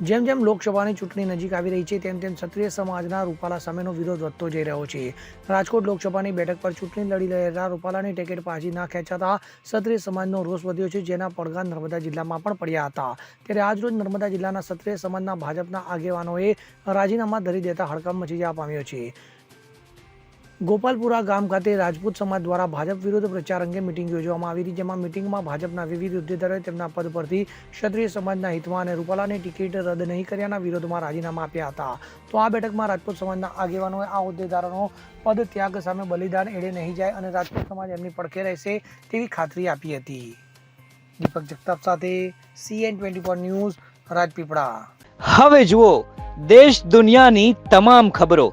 જેમ જેમ લોકસભાની ચૂંટણી નજીક આવી રહી છે, તેમ તેમ ક્ષત્રિય સમાજના રૂપાલા સામેનો વિરોધ વધતો જઈ રહ્યો છે. રાજકોટ લોકસભાની બેઠક પર ચૂંટણી લડી રહેલા રૂપાલાની ટિકિટ પાછી ના ખેંચાતા ક્ષત્રિય સમાજનો રોષ વધ્યો છે, જેના પડઘા નર્મદા જિલ્લામાં પણ પડ્યા હતા. ત્યારે આજરોજ નર્મદા જિલ્લાના ક્ષત્રિય સમાજના ભાજપના આગેવાનોએ રાજીનામા ધરી દેતા હડકંપ મચી જવા પામ્યો છે. ગોપાલપુરા ગામ ખાતે રાજપૂત સમાજ દ્વારા ભાજપ વિરુદ્ધ પ્રચાર અંગે મિટિંગ યોજવામાં આવી હતી, જેમાં મિટિંગમાં ભાજપના વિવિધ હોદ્દેદારોએ તેમના પદ પરથી ક્ષત્રિય સમાજના હિતમાં અને રૂપાલાની ટિકિટ રદ નહીં કર્યાના વિરોધમાં રાજીનામા આપ્યા હતા. તો આ બેઠકમાં રાજપૂત સમાજના આગેવાનોએ આ હોદ્દેદારોનો પદ ત્યાગ સામે બલિદાન એડે નહીં જાય અને રાજપૂત સમાજ એમની પડખે રહેશે તેવી ખાતરી આપી હતી. દીપક જગતાપ સાથે CN twenty four news, Rajpipla. હવે જુઓ, દેશ દુનિયાની તમામ ખબરો